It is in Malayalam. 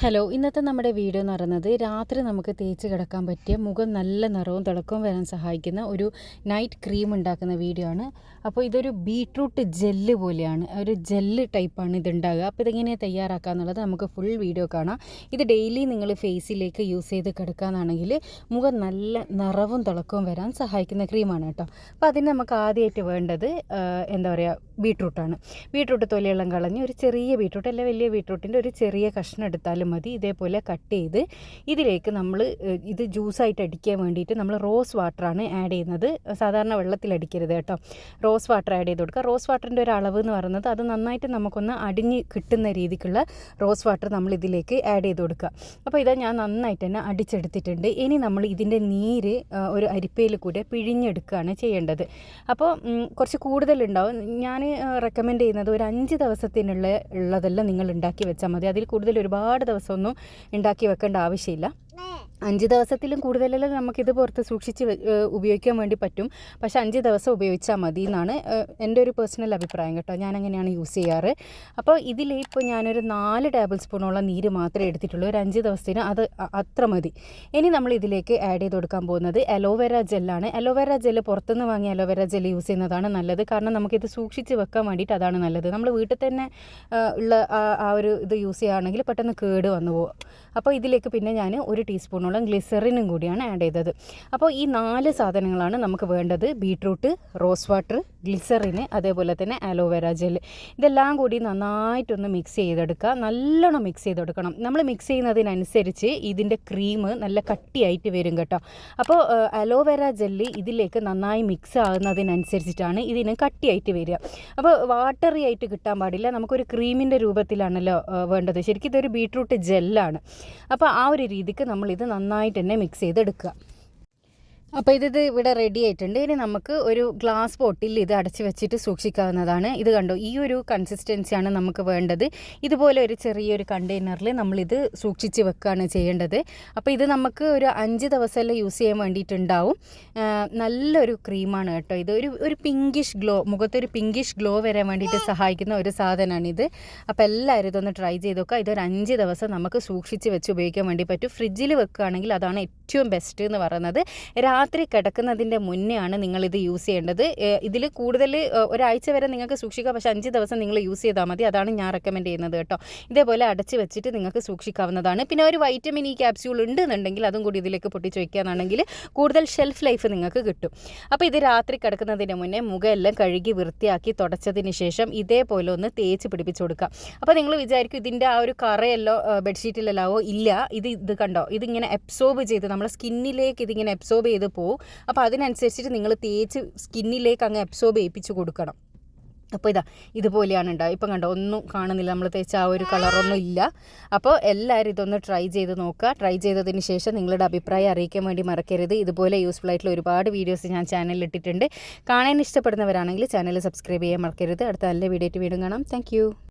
ഹലോ ഇന്നത്തെ നമ്മുടെ വീഡിയോ എന്ന് പറയുന്നത് രാത്രി നമുക്ക് തേച്ച് കിടക്കാൻ പറ്റിയ മുഖം നല്ല നിറവും തിളക്കവും വരാൻ സഹായിക്കുന്ന ഒരു നൈറ്റ് ക്രീം ഉണ്ടാക്കുന്ന വീഡിയോ ആണ്. അപ്പോൾ ഇതൊരു ബീട്രൂട്ട് ജെല്ല് പോലെയാണ്. ഒരു ജെല്ല് ടൈപ്പാണ് ഇതുണ്ടാകുക അപ്പോൾ ഇതെങ്ങനെയാണ് തയ്യാറാക്കുക എന്നുള്ളത് നമുക്ക് ഫുൾ വീഡിയോ കാണാം. ഇത് ഡെയിലി നിങ്ങൾ ഫേസിലേക്ക് യൂസ് ചെയ്ത് കിടക്കാന്നാണെങ്കിൽ മുഖം നല്ല നിറവും തിളക്കവും വരാൻ സഹായിക്കുന്ന ക്രീമാണ് കേട്ടോ. അപ്പോൾ അതിന് നമുക്ക് ആദ്യമായിട്ട് വേണ്ടത് എന്താ പറയുക ബീട്രൂട്ടാണ് ബീട്രൂട്ട് തൊലിയെല്ലാം കളഞ്ഞ് ഒരു ചെറിയ ബീട്രൂട്ട് അല്ല വലിയ ബീട്രൂട്ടിന്റെ ഒരു ചെറിയ കഷ്ണം എടുത്താലും മതി. ഇതേപോലെ കട്ട് ചെയ്ത് ഇതിലേക്ക് നമ്മൾ ഇത് ജ്യൂസായിട്ട് അടിക്കാൻ വേണ്ടിയിട്ട് നമ്മൾ റോസ് വാട്ടറാണ് ആഡ് ചെയ്യുന്നത്. സാധാരണ വെള്ളത്തിൽ അടിക്കരുത് കേട്ടോ. റോസ് വാട്ടർ ആഡ് ചെയ്ത് കൊടുക്കുക. റോസ് വാട്ടറിന്റെ ഒരു അളവ് എന്ന് പറയുന്നത് അത് നന്നായിട്ട് നമുക്കൊന്ന് അടിഞ്ഞ് കിട്ടുന്ന രീതിക്കുള്ള റോസ് വാട്ടർ നമ്മൾ ഇതിലേക്ക് ആഡ് ചെയ്ത് കൊടുക്കുക. അപ്പോൾ ഇതാ ഞാൻ നന്നായിട്ട് തന്നെ അടിച്ചെടുത്തിട്ടുണ്ട്. ഇനി നമ്മൾ ഇതിന്റെ നീര് ഒരു അരിപ്പയിൽ കൂടെ പിഴിഞ്ഞെടുക്കുകയാണ് ചെയ്യേണ്ടത്. അപ്പോൾ കുറച്ച് കൂടുതലുണ്ടാവും. ഞാൻ റെക്കമെൻഡ് ചെയ്യുന്നത് ഒരു അഞ്ച് ദിവസത്തിനുള്ള ഉള്ളതെല്ലാം നിങ്ങൾ ഉണ്ടാക്കി വെച്ചാൽ മതി. അതിൽ കൂടുതൽ ഒരുപാട് ദിവസമൊന്നും ഉണ്ടാക്കി വെക്കേണ്ട ആവശ്യമില്ല. അഞ്ച് ദിവസത്തിലും കൂടുതലെല്ലാം നമുക്കിത് പുറത്ത് സൂക്ഷിച്ച് ഉപയോഗിക്കാൻ വേണ്ടി പറ്റും. പക്ഷേ അഞ്ച് ദിവസം ഉപയോഗിച്ചാൽ മതി എന്നാണ് എന്റെ ഒരു പേഴ്സണൽ അഭിപ്രായം കേട്ടോ. ഞാൻ അങ്ങനെയാണ് യൂസ് ചെയ്യാറ്. അപ്പോൾ ഇതിൽ ഇപ്പോൾ ഞാനൊരു നാല് ടേബിൾ സ്പൂണോളം നീര് മാത്രമേ എടുത്തിട്ടുള്ളൂ. ഒരു അഞ്ച് ദിവസത്തിന് അത് അത്ര മതി. ഇനി നമ്മൾ ഇതിലേക്ക് ആഡ് ചെയ്ത് കൊടുക്കാൻ പോകുന്നത് അലോവേര ജെല്ലാണ്. അലോവേര ജെല്ല് പുറത്തുനിന്ന് വാങ്ങിയ അലോവേര ജെല്ല് യൂസ് ചെയ്യുന്നതാണ് നല്ലത്. കാരണം നമുക്കിത് സൂക്ഷിച്ച് വെക്കാൻ വേണ്ടിയിട്ട് അതാണ് നല്ലത്. നമ്മൾ വീട്ടിൽ തന്നെ ഉള്ള ആ ഒരു ഇത് യൂസ് ചെയ്യുകയാണെങ്കിൽ പെട്ടെന്ന് കേട് വന്നു പോകും. അപ്പോൾ ഇതിലേക്ക് പിന്നെ ഞാൻ ഒരു ടീസ്പൂണോളം ഗ്ലിസറിനും കൂടിയാണ് ആഡ് ചെയ്തത്. അപ്പോൾ ഈ നാല് സാധനങ്ങളാണ് നമുക്ക് വേണ്ടത്. ബീട്രൂട്ട് റോസ് വാട്ടർ ഗ്ലിസറിന് അതേപോലെ തന്നെ അലോവേര ജെൽ ഇതെല്ലാം കൂടി നന്നായിട്ടൊന്ന് മിക്സ് ചെയ്തെടുക്കുക. നല്ലോണം മിക്സ് ചെയ്തെടുക്കണം. നമ്മൾ മിക്സ് ചെയ്യുന്നതിനനുസരിച്ച് ഇതിന്റെ ക്രീം നല്ല കട്ടിയായിട്ട് വരും കേട്ടോ. അപ്പോൾ അലോവേര ജെല്ല് ഇതിലേക്ക് നന്നായി മിക്സ് ആകുന്നതിനനുസരിച്ചിട്ടാണ് ഇതിന് കട്ടിയായിട്ട് വരിക. അപ്പോൾ വാട്ടറി ആയിട്ട് കിട്ടാൻ പാടില്ല. നമുക്കൊരു ക്രീമിന്റെ രൂപത്തിലാണല്ലോ വേണ്ടത്. ശരിക്കും ഇതൊരു ബീട്രൂട്ട് ജെല്ലാണ് അപ്പോൾ ആ ഒരു രീതിക്ക് നമ്മളിത് നന്നായിട്ട് തന്നെ മിക്സ് ചെയ്തെടുക്കുക. അപ്പോൾ ഇത് ഇവിടെ റെഡി ആയിട്ടുണ്ട്. ഇനി നമുക്ക് ഒരു ഗ്ലാസ് ബോട്ടിൽ ഇത് അടച്ചു വെച്ചിട്ട് സൂക്ഷിക്കാവുന്നതാണ്. ഇത് കണ്ടോ? ഈ ഒരു കൺസിസ്റ്റൻസിയാണ് നമുക്ക് വേണ്ടത്. ഇതുപോലെ ഒരു ചെറിയൊരു കണ്ടെയ്നറിൽ നമ്മളിത് സൂക്ഷിച്ച് വെക്കുകയാണ് ചെയ്യേണ്ടത്. അപ്പോൾ ഇത് നമുക്ക് ഒരു അഞ്ച് ദിവസമെല്ലാം യൂസ് ചെയ്യാൻ വേണ്ടിയിട്ടുണ്ടാവും. നല്ലൊരു ക്രീമാണ് കേട്ടോ ഇത്. ഒരു ഒരു പിങ്കിഷ് ഗ്ലോ മുഖത്തൊരു പിങ്കിഷ് ഗ്ലോ വരാൻ വേണ്ടിയിട്ട് സഹായിക്കുന്ന ഒരു സാധനമാണിത് അപ്പോൾ എല്ലാവരും ഇതൊന്ന് ട്രൈ ചെയ്ത് നോക്കുക. ഇതൊരു അഞ്ച് ദിവസം നമുക്ക് സൂക്ഷിച്ച് വെച്ച് ഉപയോഗിക്കാൻ വേണ്ടി പറ്റും. ഫ്രിഡ്ജിൽ വെക്കുകയാണെങ്കിൽ അതാണ് ഏറ്റവും ബെസ്റ്റ് എന്ന് പറയുന്നത്. രാത്രി കിടക്കുന്നതിന്റെ മുന്നേ ആണ് നിങ്ങളിത് യൂസ് ചെയ്യേണ്ടത്. ഇതിൽ കൂടുതൽ ഒരാഴ്ച വരെ നിങ്ങൾക്ക് സൂക്ഷിക്കാം. പക്ഷേ അഞ്ച് ദിവസം നിങ്ങൾ യൂസ് ചെയ്താൽ മതി. അതാണ് ഞാൻ റെക്കമെൻഡ് ചെയ്യുന്നത് കേട്ടോ. ഇതേപോലെ അടച്ച് വെച്ചിട്ട് നിങ്ങൾക്ക് സൂക്ഷിക്കാവുന്നതാണ്. പിന്നെ ഒരു വൈറ്റമിൻ ഇ ക്യാപ്സ്യൂൾ ഉണ്ടെന്നുണ്ടെങ്കിൽ അതും കൂടി ഇതിലേക്ക് പൊട്ടിച്ച് വയ്ക്കുകയാണെന്നുണ്ടെങ്കിൽ കൂടുതൽ ഷെൽഫ് ലൈഫ് നിങ്ങൾക്ക് കിട്ടും. അപ്പോൾ ഇത് രാത്രി കിടക്കുന്നതിന് മുന്നേ മുഖമെല്ലാം കഴുകി വൃത്തിയാക്കി തുടച്ചതിന് ശേഷം ഇതേപോലെ ഒന്ന് തേച്ച് പിടിപ്പിച്ചു കൊടുക്കുക. അപ്പോൾ നിങ്ങൾ വിചാരിക്കും ഇതിന്റെ ആ ഒരു കറയല്ലോ ബെഡ്ഷീറ്റിലല്ലാവോ ഇല്ല. ഇത് ഇത് കണ്ടോ? ഇതിങ്ങനെ അബ്സോർബ് ചെയ്ത് നമ്മുടെ സ്കിന്നിലേക്ക് ഇതിങ്ങനെ അബ്സോർബ് ചെയ്ത് പോകും അപ്പോൾ അതിനനുസരിച്ചിട്ട് നിങ്ങൾ തേച്ച് സ്കിന്നിലേക്ക് അങ്ങ് അബ്സോർബ് ചെയ്യിപ്പിച്ച് കൊടുക്കണം. അപ്പോൾ ഇതാ ഇതുപോലെയാണ് ഉണ്ടാവുക ഇപ്പം കണ്ടോ ഒന്നും കാണുന്നില്ല. നമ്മൾ തേച്ച ആ ഒരു കളറൊന്നും ഇല്ല. അപ്പോൾ എല്ലാവരും ഇതൊന്ന് ട്രൈ ചെയ്ത് നോക്കുക. ട്രൈ ചെയ്തതിന് ശേഷം നിങ്ങളുടെ അഭിപ്രായം അറിയിക്കാൻ വേണ്ടി മറക്കരുത്. ഇതുപോലെ യൂസ്ഫുൾ ആയിട്ടുള്ള ഒരുപാട് വീഡിയോസ് ഞാൻ ചാനലിൽ ഇട്ടിട്ടുണ്ട്. കാണാൻ ഇഷ്ടപ്പെടുന്നവരാണെങ്കിൽ ചാനൽ സബ്സ്ക്രൈബ് ചെയ്യാൻ മറക്കരുത്. അടുത്ത നല്ല വീഡിയോ വീണ്ടും കാണാം. താങ്ക്